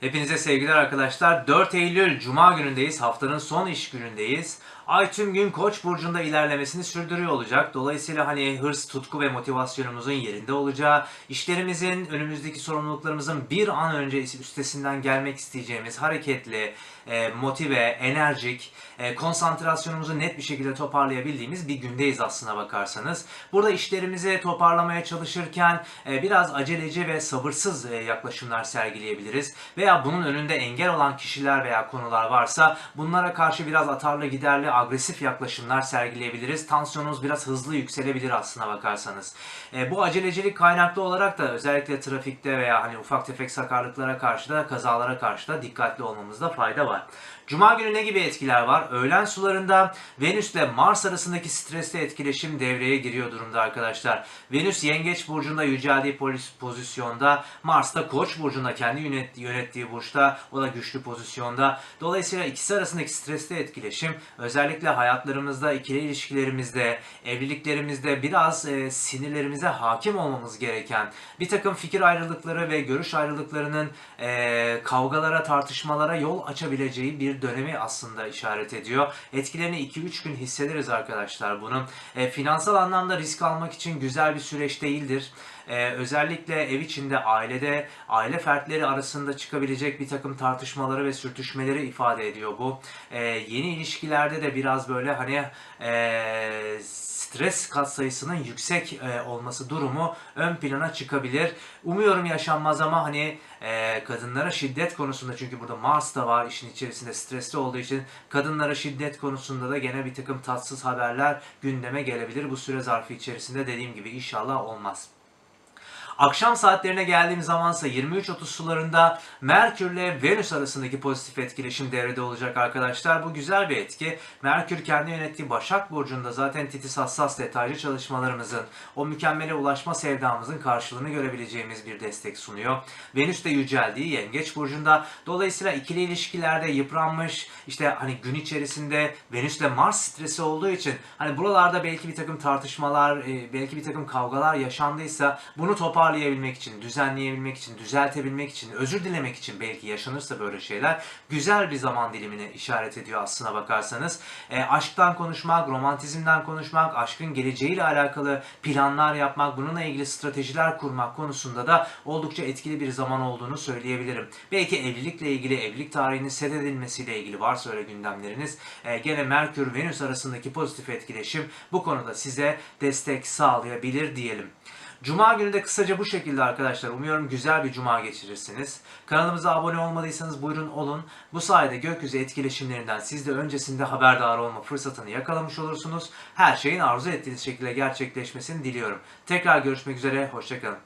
Hepinize sevgiler arkadaşlar. 4 Eylül Cuma günündeyiz. Haftanın son iş günündeyiz. Ay tüm gün Koç burcunda ilerlemesini sürdürüyor olacak. Dolayısıyla hani hırs, tutku ve motivasyonumuzun yerinde olacağı, işlerimizin, önümüzdeki sorumluluklarımızın bir an önce üstesinden gelmek isteyeceğimiz hareketli, e, motive, enerjik, e, konsantrasyonumuzu net bir şekilde toparlayabildiğimiz bir gündeyiz aslına bakarsanız. Burada işlerimizi toparlamaya çalışırken e, biraz aceleci ve sabırsız yaklaşımlar sergileyebiliriz. Veya bunun önünde engel olan kişiler veya konular varsa bunlara karşı biraz atarlı giderli agresif yaklaşımlar sergileyebiliriz. Tansiyonunuz biraz hızlı yükselebilir aslına bakarsanız. E, bu acelecilik kaynaklı olarak da özellikle trafikte veya hani ufak tefek sakarlıklara karşı da kazalara karşı da dikkatli olmamızda fayda var. Cuma günü ne gibi etkiler var? Öğlen sularında Venüs ile Mars arasındaki stresli etkileşim devreye giriyor durumda arkadaşlar. Venüs Yengeç burcunda yüceldiği pozisyonda, Mars da Koç burcunda kendi yönet- yönettiği burçta, o da güçlü pozisyonda. Dolayısıyla ikisi arasındaki stresli etkileşim özellikle hayatlarımızda, ikili ilişkilerimizde, evliliklerimizde biraz e, sinirlerimize hakim olmamız gereken bir takım fikir ayrılıkları ve görüş ayrılıklarının e, kavgalara, tartışmalara yol açabileceği bir dönemi aslında işaret ediyor. Etkilerini 2-3 gün hissederiz arkadaşlar bunun. E, finansal anlamda risk almak için güzel bir süreç değildir. E, özellikle ev içinde, ailede, aile fertleri arasında çıkabilecek bir takım tartışmaları ve sürtüşmeleri ifade ediyor bu. E, yeni ilişkilerde de biraz böyle hani e, stres katsayısının yüksek e, olması durumu ön plana çıkabilir. Umuyorum yaşanmaz ama hani e, kadınlara şiddet konusunda çünkü burada Mars da var işin içerisinde stresli olduğu için kadınlara şiddet konusunda da gene bir takım tatsız haberler gündeme gelebilir. Bu süre zarfı içerisinde dediğim gibi inşallah olmaz. Akşam saatlerine geldiğim zamansa 23.30 sularında Merkür ile Venüs arasındaki pozitif etkileşim devrede olacak arkadaşlar. Bu güzel bir etki. Merkür kendi yönettiği Başak Burcu'nda zaten titiz hassas detaylı çalışmalarımızın, o mükemmele ulaşma sevdamızın karşılığını görebileceğimiz bir destek sunuyor. Venüs de yüceldiği Yengeç Burcu'nda. Dolayısıyla ikili ilişkilerde yıpranmış, işte hani gün içerisinde Venüs ile Mars stresi olduğu için hani buralarda belki bir takım tartışmalar, e, belki bir takım kavgalar yaşandıysa bunu toparlayabilmek için, düzenleyebilmek için, düzeltebilmek için, özür dilemek için belki yaşanırsa böyle şeyler güzel bir zaman dilimine işaret ediyor aslına bakarsanız. E, aşktan konuşmak, romantizmden konuşmak, aşkın geleceğiyle alakalı planlar yapmak, bununla ilgili stratejiler kurmak konusunda da oldukça etkili bir zaman olduğunu söyleyebilirim. Belki evlilikle ilgili, evlilik tarihinin set edilmesiyle ilgili varsa öyle gündemleriniz, e, gene Merkür-Venüs arasındaki pozitif etkileşim bu konuda size destek sağlayabilir diyelim. Cuma günü de kısaca bu şekilde arkadaşlar. Umuyorum güzel bir cuma geçirirsiniz. Kanalımıza abone olmadıysanız buyurun olun. Bu sayede gökyüzü etkileşimlerinden siz de öncesinde haberdar olma fırsatını yakalamış olursunuz. Her şeyin arzu ettiğiniz şekilde gerçekleşmesini diliyorum. Tekrar görüşmek üzere, hoşçakalın.